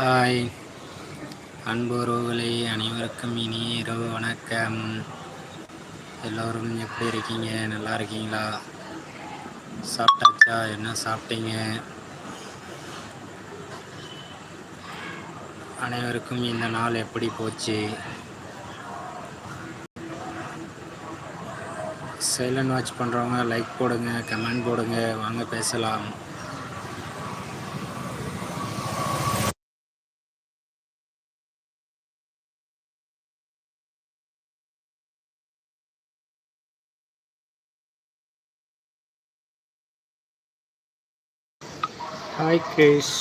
Hi அன்புறவுகளே அனைவருக்கும் இனி இரவு வணக்கம். எல்லோரும் எப்படி இருக்கீங்க? நல்லா இருக்கீங்களா? சாப்பிட்டாச்சா? என்ன சாப்பிட்டீங்க? அனைவருக்கும் இந்த நாள் எப்படி போச்சு? சைலண்ட் வாட்ச் பண்ணுறவங்க லைக் போடுங்க கமெண்ட் போடுங்க வாங்க பேசலாம். ஹாய் கிரிஷ்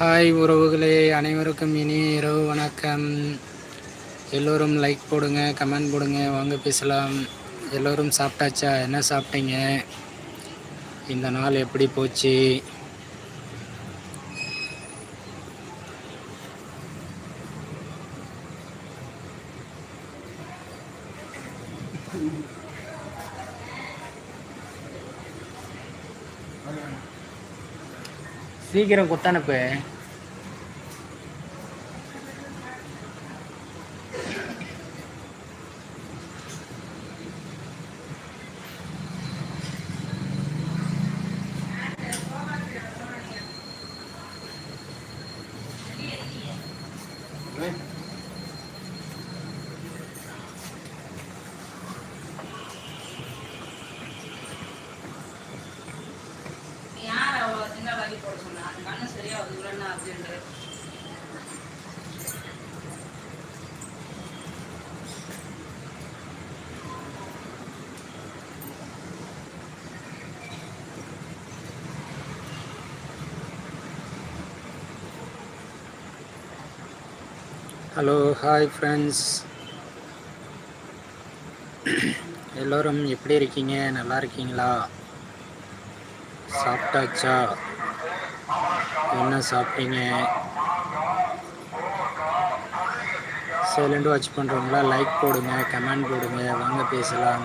ஹாய் உறவுகளே அனைவருக்கும் இனிய இரவு வணக்கம். எல்லோரும் லைக் போடுங்க கமெண்ட் போடுங்க வாங்க பேசலாம். எல்லோரும் சாப்பிட்டாச்சா? என்ன சாப்பிட்டீங்க? இந்த நாள் எப்படி போச்சு? சீக்கிரம் கொத்தனுப்பு. ஹலோ ஹாய் ஃப்ரெண்ட்ஸ் எல்லோரும் எப்படி இருக்கீங்க நல்லா இருக்கீங்களா சாப்பிட்டாச்சா என்ன சாப்பிட்டீங்க சைலண்ட் வாட்ச் பண்ணுறவங்களா லைக் போடுங்க கமெண்ட் போடுங்க வாங்க பேசலாம்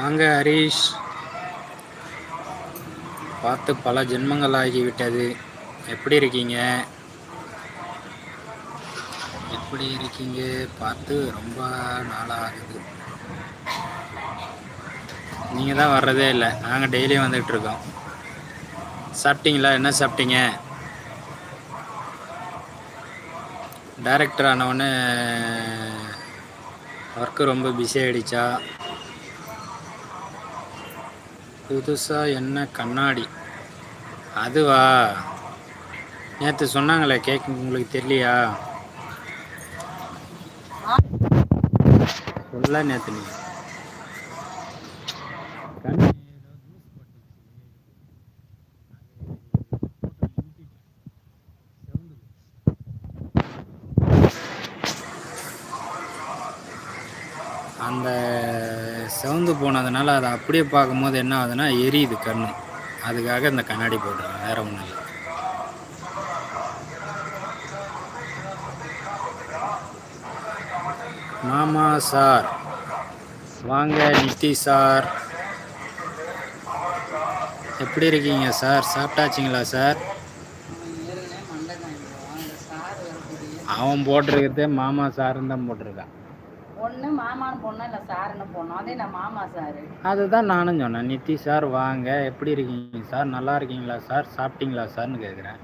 வாங்க ஹரீஷ். பார்த்து பல ஜென்மங்கள் ஆகிவிட்டது. எப்படி இருக்கீங்க? எப்படி இருக்கீங்க? பார்த்து ரொம்ப நாளாகுது. நீங்கள் தான் வர்றதே இல்லை. நாங்கள் டெய்லியும் வந்துகிட்ருக்கோம் சாப்பிட்டீங்களா? என்ன சாப்பிட்டீங்க? டைரக்டர் ஆனவொன்னே ஒர்க்கு ரொம்ப பிஸி ஆகிடுச்சா புதுசா என்ன கண்ணாடி? அதுவா? நேற்று சொன்னாங்களே கேட்க உங்களுக்கு தெரியலையா? சொல்ல நேற்று நீ கண் அந்த செவந்து போனதுனால அதை அப்படியே பார்க்கும்போது என்ன ஆகுதுன்னா எரியுது கண் அதுக்காக இந்த கண்ணாடி போட்டுருவேன் வேற ஒன்றும் இல்லை. மாமா சார். வாங்க நித்தி சார். எப்படி இருக்கீங்க சார்? சாப்பிட்டாச்சிங்களா சார்? அவன் போட்டிருக்கிறதே மாமா சாருன்னு தான் போட்டிருக்கான். ஒன்று மாமான்னு போனோம் இல்லை சாருன்னு போனோம் அதே நான் மாமா சாரு. அதுதான் நானும் சொன்னேன். நித்தி சார் வாங்க. எப்படி இருக்கீங்க? சார் நல்லா இருக்கீங்களா சார்? சாப்பிட்டீங்களா சார்னு கேட்குறேன்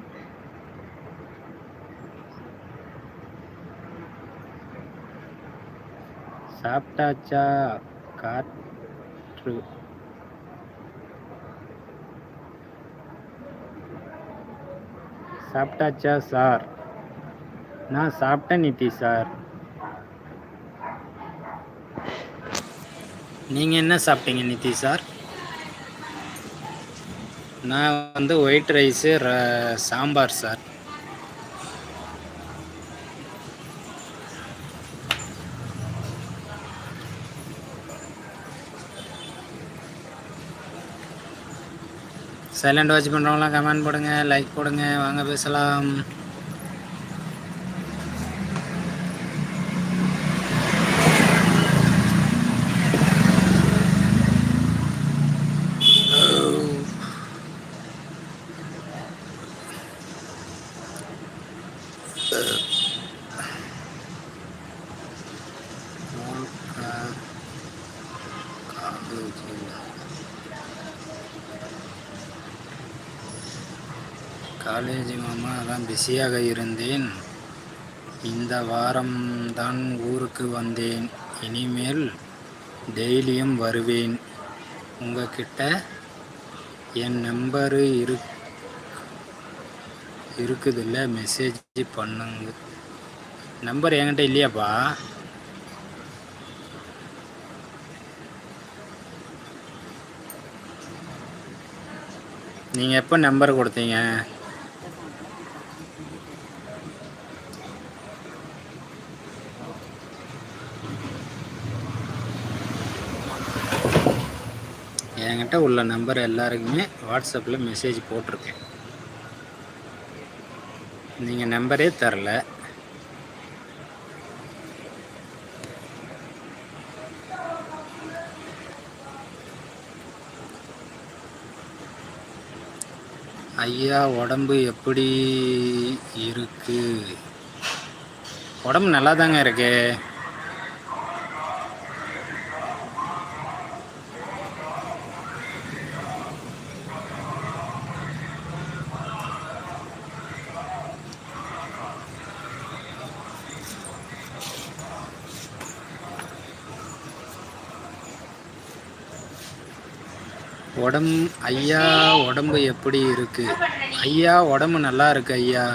சாப்பிட்டாச்சா? காற்று. சாப்பிட்டாச்சா சார்? நான் சாப்பிட்டேன் நித்தி சார். நீங்கள் என்ன சாப்பிட்டீங்க நிதி சார்? நான் வந்து white rice sambar sir. Silent watch பண்ணுறவங்களாம் comment போடுங்க லைக் போடுங்க வாங்க பேசலாம். பிஸியாக இருந்தேன். இந்த வாரம்தான் ஊருக்கு வந்தேன். இனிமேல் டெய்லியும் வருவேன். உங்ககிட்ட என் நம்பரு இரு இருக்குதுல்ல? மெசேஜ் பண்ணுங்க. நம்பர் என்கிட்ட இல்லையாப்பா? நீங்கள் எப்போ நம்பர் கொடுத்தீங்க? என்கிட்ட உள்ள நம்பர் எல்லாருக்குமே வாட்ஸ்அப்பில் மெசேஜ் போட்டிருக்கேன். நீங்கள் நம்பரே தரல. ஐயா உடம்பு எப்படி இருக்கு? உடம்பு நல்லா தாங்க இருக்கு. உடம்பு ஐயா உடம்பு எப்படி இருக்கு? ஐயா உடம்பு நல்லா இருக்கு ஐயா.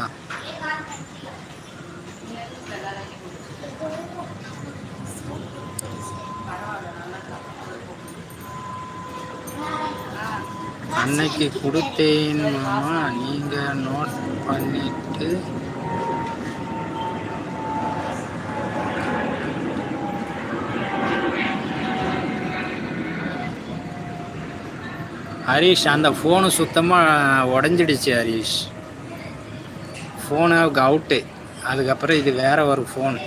அன்னைக்கு கொடுத்தேன் மாமா. நீங்க நோட் பண்ணிட்டு ஹரீஷ் அந்த ஃபோனு சுத்தமாக உடஞ்சிடுச்சு ஹரீஷ். ஃபோனு அவுட்டு அதுக்கப்புறம் இது வேற ஒரு ஃபோன்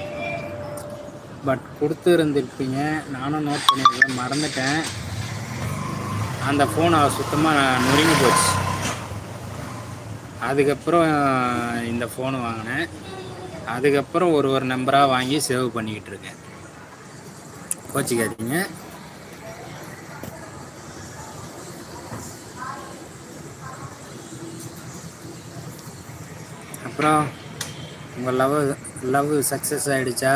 பட் கொடுத்துருந்துருப்பீங்க. நானும் நோட் பண்ணியிருக்கேன். மறந்துட்டேன். அந்த ஃபோன் சுத்தமாக நொறுங்கி போச்சு. அதுக்கப்புறம் இந்த ஃபோனு வாங்கினேன். அதுக்கப்புறம் ஒரு ஒரு நம்பராக வாங்கி சேவ் பண்ணிக்கிட்டு இருக்கேன். கோச்சிக்காதீங்க. அப்புறம் உங்கள் லவ் லவ் சக்ஸஸ் ஆகிடுச்சா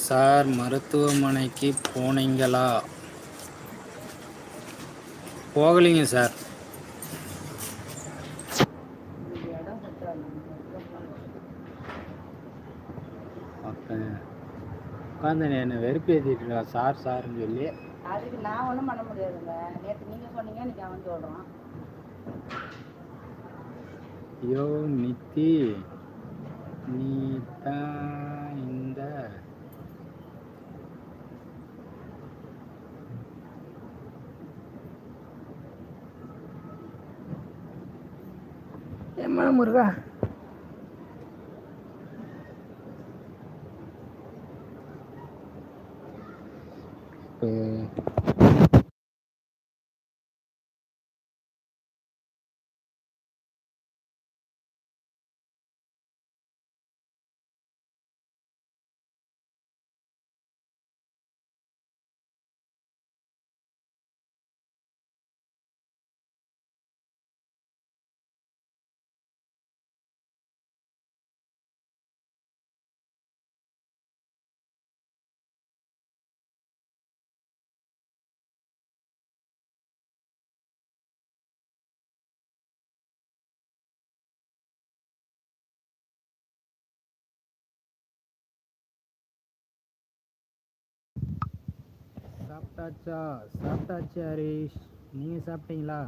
சார் மருத்துவமனைக்கு போனீங்களா? போகலைங்க சார். உட்காந்து என்னை வெறுப்பேற்றிட்டு சார் சார்னு சொல்லி. அதுக்கு நான் ஒன்றும் பண்ண முடியாதுங்க. நேற்று நீங்கள் சொன்னீங்க இன்னைக்கு அவன் சொல்கிறான் யோ நித்தி நீ தான் இந்த ஏம்மா முருகா? be. சாப்பிட்டாச்சா? சாப்பிட்டாச்சு ஹரிஷ். நீங்கள் சாப்பிட்டீங்களா?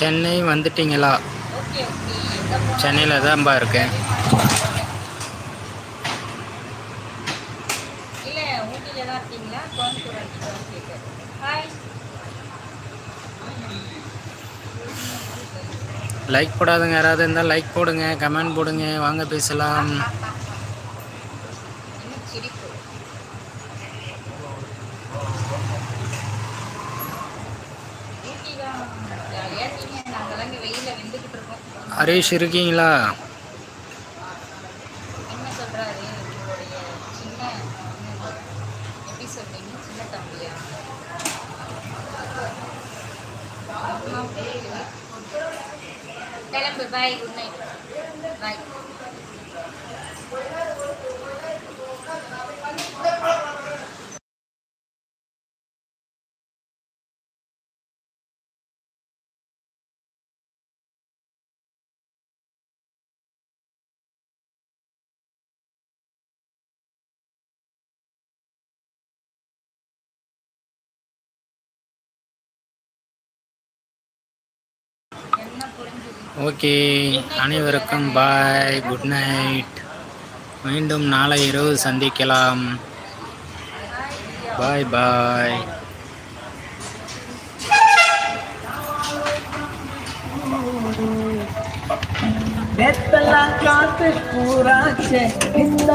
சென்னை வந்துட்டிங்களா? சென்னையில் தான்ப்பா இருக்கேன். லைக் போடாதுங்க. யாராவது இருந்தால் லைக் போடுங்க கமெண்ட் போடுங்க. வாங்க பேசலாம். ஹரீஷ் இருக்கீங்களா ஓகே. அனைவருக்கும் பாய் குட் நைட் மீண்டும் நாளை இரவு சந்திக்கலாம். பாய் பாய் பூராச்சே இந்த